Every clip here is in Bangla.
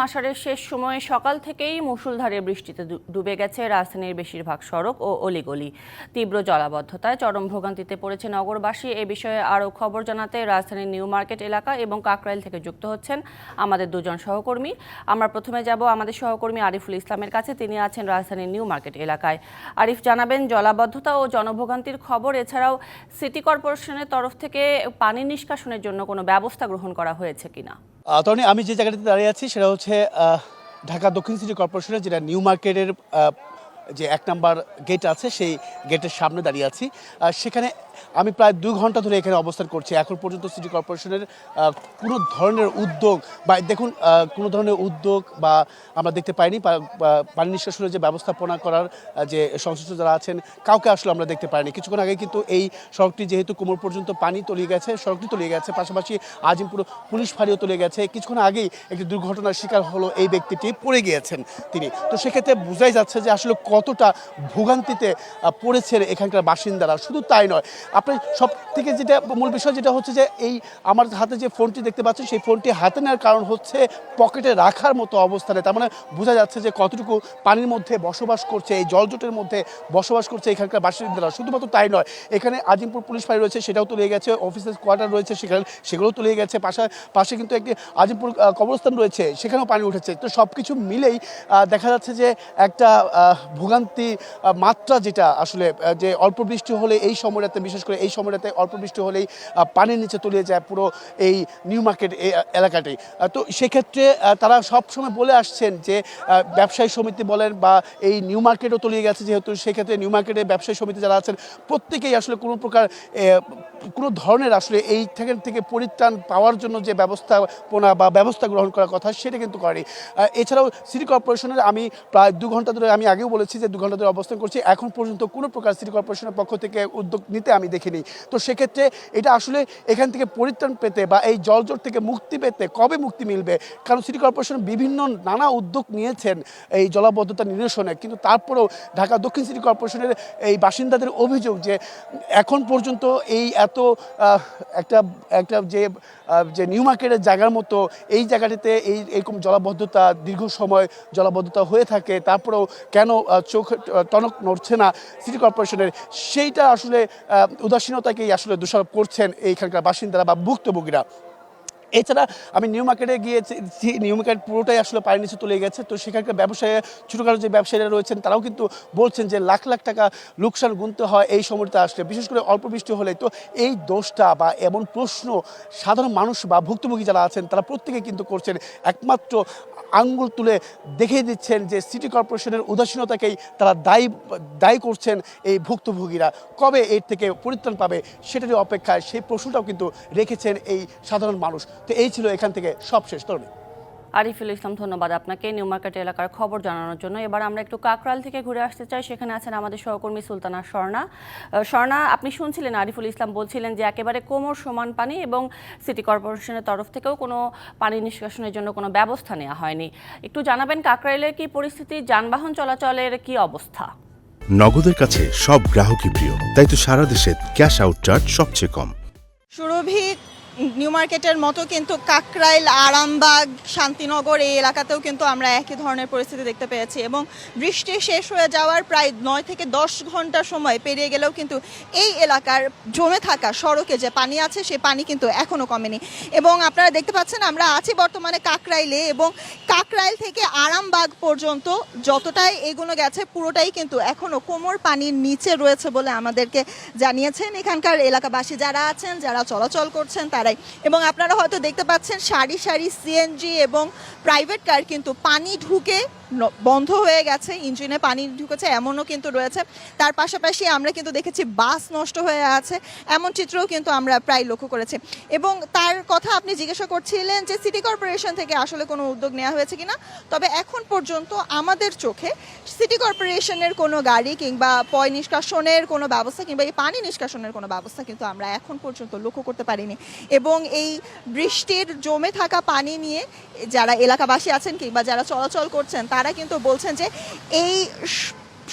মাসারের শেষ সময়ে সকাল থেকেই মুষলধারে বৃষ্টিতে ডুবে গেছে রাজধানীর বেশিরভাগ সড়ক ও অলিগলি। তীব্র জলাবদ্ধতায় চরম ভোগান্তিতে পড়েছে নগরবাসী। এ বিষয়ে আরও খবর জানাতে রাজধানীর নিউ মার্কেট এলাকা এবং কাকরাইল থেকে যুক্ত হচ্ছেন আমাদের দুজন সহকর্মী। আমরা প্রথমে যাব আমাদের সহকর্মী আরিফুল ইসলামের কাছে। তিনি আছেন রাজধানীর নিউ মার্কেট এলাকায়। আরিফ, জানাবেন জলাবদ্ধতা ও জনভোগান্তির খবর। এছাড়াও সিটি কর্পোরেশনের তরফ থেকে পানি নিষ্কাশনের জন্য কোনো ব্যবস্থা গ্রহণ করা হয়েছে কিনা? তনি আমি যে জায়গাটিতে দাঁড়িয়ে আছি সেটা হচ্ছে ঢাকা দক্ষিণ সিটি কর্পোরেশনের যেটা নিউ মার্কেটের যে এক নাম্বার গেট আছে, সেই গেটের সামনে দাঁড়িয়ে আছি। সেখানে আমি প্রায় দুই ঘণ্টা ধরে এখানে অবস্থান করছি। এখন পর্যন্ত সিটি কর্পোরেশনের কোনো ধরনের উদ্যোগ বা দেখুন কোনো ধরনের উদ্যোগ বা আমরা দেখতে পাইনি। পানি নিষ্কাশনের যে ব্যবস্থাপনা করার যে সংশ্লিষ্ট যারা আছেন, কাউকে আসলে আমরা দেখতে পাইনি। কিছুক্ষণ আগে কিন্তু এই সড়কটি যেহেতু কোমর পর্যন্ত পানি তলিয়ে গেছে, সড়কটি তলিয়ে গেছে, পাশাপাশি আজিমপুর পুলিশ ফাঁড়িও তলিয়ে গেছে। কিছুক্ষণ আগেই একটি দুর্ঘটনার শিকার হলো এই ব্যক্তিটি, পড়ে গিয়েছেন তিনি। তো সেক্ষেত্রে বোঝাই যাচ্ছে যে আসলে কতটা ভোগান্তিতে আহ, পড়েছেন এখানকার বাসিন্দারা? শুধু তাই নয় আপনি সব থেকে যেটা মূল বিষয় যেটা হচ্ছে যে এই আমার হাতে যে ফোনটি দেখতে পাচ্ছেন সেই ফোনটি হাতে নেওয়ার কারণ হচ্ছে পকেটে রাখার মতো অবস্থানে। তার মানে বোঝা যাচ্ছে যে কতটুকু পানির মধ্যে বসবাস করছে এই জলজটের মধ্যে বসবাস করছে এখানকার বাসিন্দারা। শুধুমাত্র তাই নয় এখানে আজিমপুর পুলিশ ফাঁড়ি রয়েছে সেটাও তুলে গেছে অফিসের কোয়ার্টার রয়েছে সেখানে সেগুলোও তুলে গেছে পাশে পাশে কিন্তু একটি আজিমপুর কবরস্থান রয়েছে সেখানেও পানি উঠেছে। তো সব কিছু মিলেই দেখা যাচ্ছে যে একটা ভোগান্তি মাত্রা যেটা আসলে যে অল্প বৃষ্টি হলে এই সময়টাতে, বিশেষ করে এই সময়টাতে অল্প বৃষ্টি হলেই পানির নিচে তলিয়ে যায় পুরো এই নিউ মার্কেট এলাকাটি। তো সেক্ষেত্রে তারা সব সময় বলে আসছেন যে ব্যবসায়ী সমিতি বলেন বা এই নিউ মার্কেটও তলিয়ে গেছে যেহেতু, সেক্ষেত্রে নিউ মার্কেটে ব্যবসায়ী সমিতি যারা আছেন, প্রত্যেকেই আসলে কোনো প্রকার কোনো ধরনের আসলে এই থেকে থেকে পরিত্রাণ পাওয়ার জন্য যে ব্যবস্থাপনা বা ব্যবস্থা গ্রহণ করার কথা, সেটা কিন্তু করেনি। এছাড়াও সিটি কর্পোরেশনের আমি প্রায় দু ঘণ্টা ধরে আমি আগেও বলেছি যে দু ঘণ্টা ধরে অবস্থান করছি। এখন পর্যন্ত কোনো প্রকার সিটি কর্পোরেশনের পক্ষ থেকে উদ্যোগ নিতে আমি দেখিনি। তো সেক্ষেত্রে এটা আসলে এখান থেকে পরিত্রাণ পেতে বা এই জলজট থেকে মুক্তি পেতে কবে মুক্তি মিলবে? কারণ সিটি কর্পোরেশন বিভিন্ন নানা উদ্যোগ নিয়েছেন এই জলাবদ্ধতা নিরসনে। কিন্তু তারপরেও ঢাকা দক্ষিণ সিটি কর্পোরেশনের এই বাসিন্দাদের অভিযোগ যে এখন পর্যন্ত এই এত একটা একটা যে যে নিউ মার্কেটের জায়গার মতো এই জায়গাটিতে এই এরকম জলাবদ্ধতা দীর্ঘ সময় জলাবদ্ধতা হয়ে থাকে। তারপরেও কেন চোখ টনক নড়ছে না সিটি কর্পোরেশনের সেইটা আসলে উদাসীনতাকেই আসলে দোষারোপ করছেন এইখানকার বাসিন্দারা বা ভুক্তভোগীরা। এছাড়া আমি নিউ মার্কেটে গিয়েছি নিউ মার্কেট পুরোটাই আসলে পায়ের নিচে তুলে গেছে। তো সেখানকার ব্যবসায়ী, ছোটোখাটো যে ব্যবসায়ীরা রয়েছেন, তারাও কিন্তু বলছেন যে লাখ লাখ টাকা লোকসান গুনতে হয় এই সময়টা আসলে, বিশেষ করে অল্প বৃষ্টি হলে তো এই দোষটা বা এমন প্রশ্ন সাধারণ মানুষ বা ভুক্তভোগী যারা আছেন, তারা প্রত্যেকে কিন্তু করছেন। একমাত্র আঙ্গুল তুলে দেখিয়ে দিচ্ছেন যে সিটি কর্পোরেশনের উদাসীনতাকেই তারা দায়ী দায়ী করছেন এই ভুক্তভোগীরা। কবে এর থেকে পরিত্রাণ পাবে, সেটারই অপেক্ষায় সেই প্রশ্নটাও কিন্তু রেখেছেন এই সাধারণ মানুষ। তো এই ছিল এখান থেকে সবশেষ তরুণী আরিফুল ইসলাম ধন্যবাদ আপনাকে। নিউ মার্কেট এলাকার খবর জানানোর জন্য। এবার আমরা একটু কাকরাল থেকে ঘুরে আসতে চাই। সেখানে আছেন আমাদের সহকর্মী সুলতানা স্বর্ণা। স্বর্ণা আপনি শুনছিলেন আরিফুল ইসলাম বলছিলেন যে একেবারে কোমর সমান পানি এবং সিটি কর্পোরেশনের তরফ থেকেও কোনো পানি নিষ্কাশনের জন্য কোনো ব্যবস্থা নেওয়া হয়নি। একটু জানাবেন কাকরাইলের কি পরিস্থিতি? যানবাহন চলাচলের কি অবস্থা? নগদের কাছে সব গ্রাহকই প্রিয় তাই তো সারা দেশে ক্যাশ আউট চার্জ সবচেয়ে কম। সুরভি নিউ মার্কেটের মতো কিন্তু কাকরাইল, আরামবাগ, শান্তিনগর এই এলাকাতেও কিন্তু আমরা একই ধরনের পরিস্থিতি দেখতে পেয়েছি এবং বৃষ্টি শেষ হয়ে যাওয়ার প্রায় নয় থেকে দশ ঘণ্টা সময় পেরিয়ে গেলেও কিন্তু এই এলাকার জমে থাকা সড়কে যে পানি আছে, সে পানি কিন্তু এখনও কমেনি। এবং আপনারা দেখতে পাচ্ছেন আমরা আছি বর্তমানে কাকরাইলে এবং কাকরাইল থেকে আরামবাগ পর্যন্ত যতটাই এগুলো গেছে, পুরোটাই কিন্তু এখনও কোমর পানির নিচে রয়েছে বলে আমাদেরকে জানিয়েছেন এখানকার এলাকাবাসী। যারা আছেন, যারা চলাচল করছেন তারাই এবং আপনারা হয়তো দেখতে পাচ্ছেন সারি সারি সিএনজি এবং প্রাইভেট কার কিন্তু পানি ঢুকে বন্ধ হয়ে গেছে, ইঞ্জিনে পানি ঢুকেছে, এমনও কিন্তু রয়েছে। তার পাশাপাশি আমরা কিন্তু দেখেছি বাস নষ্ট হয়ে আছে, এমন চিত্রও কিন্তু আমরা প্রায় লক্ষ্য করেছি। এবং তার কথা আপনি জিজ্ঞাসা করছিলেন যে সিটি কর্পোরেশন থেকে আসলে কোনো উদ্যোগ নেওয়া হয়েছে কিনা? তবে এখন পর্যন্ত আমাদের চোখে সিটি কর্পোরেশনের কোনো গাড়ি কিংবা পয় নিষ্কাশনের কোনো ব্যবস্থা কিংবা এই পানি নিষ্কাশনের কোনো ব্যবস্থা কিন্তু আমরা এখন পর্যন্ত লক্ষ্য করতে পারিনি। এবং এই বৃষ্টির জমে থাকা পানি নিয়ে যারা এলাকাবাসী আছেন কিংবা যারা চলাচল করছেন, তারা কিন্তু বলছেন যে এই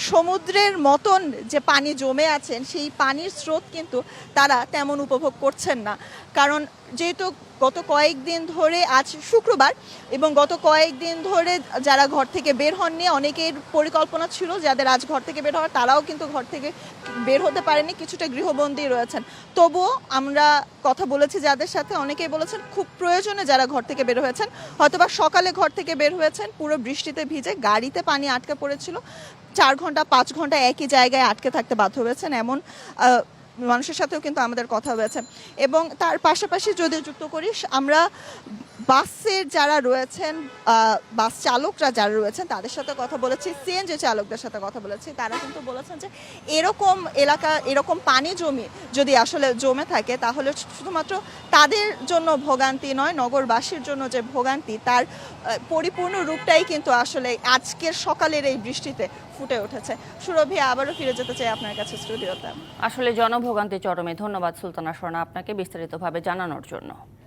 সমুদ্রের মতন যে পানি জমে আছেন, সেই পানির স্রোত কিন্তু তারা তেমন উপভোগ করছেন না। কারণ যেহেতু গত কয়েকদিন ধরে আজ শুক্রবার এবং গত কয়েকদিন ধরে যারা ঘর থেকে বের হননি, অনেকের পরিকল্পনা ছিল যাদের আজ ঘর থেকে বের হওয়ার, তারাও কিন্তু ঘর থেকে বের হতে পারেনি, কিছুটা গৃহবন্দী রয়েছেন। তবুও আমরা কথা বলেছি যাদের সাথে, অনেকেই বলেছেন খুব প্রয়োজনে যারা ঘর থেকে বের হয়েছেন, হয়তোবা সকালে ঘর থেকে বের হয়েছেন, পুরো বৃষ্টিতে ভিজে গাড়িতে পানি আটকে পড়েছিল, চার ঘণ্টা, পাঁচ ঘণ্টা একই জায়গায় আটকে থাকতে বাধ্য হয়েছেন। এমন মানুষের সাথেও কিন্তু আমাদের কথা হয়েছে। এবং তার পাশাপাশি যদি যুক্ত করি, আমরা বাসের যারা রয়েছেন বাস চালকরা যারা রয়েছেন, তাদের সাথে কথা বলেছি সিএনজি চালকদের সাথে কথা বলেছি। তারা কিন্তু বলেছেন যে, এরকম এলাকা, এরকম পানি জমি যদি আসলে জমে থাকে, তাহলে শুধুমাত্র তাদের জন্য ভোগান্তি নয়, নগরবাসীর জন্য যে ভোগান্তি, তার পরিপূর্ণ রূপটাই কিন্তু আসলে আজকের সকালের এই বৃষ্টিতে ফুটে উঠেছে। সুরভি, আবারও ফিরে যেতে চাই আপনার কাছে স্টুডিওতে। আসলে জনভোগান্তি চরমে। ধন্যবাদ সুলতানা স্বর্ণা আপনাকে বিস্তারিতভাবে জানানোর জন্য।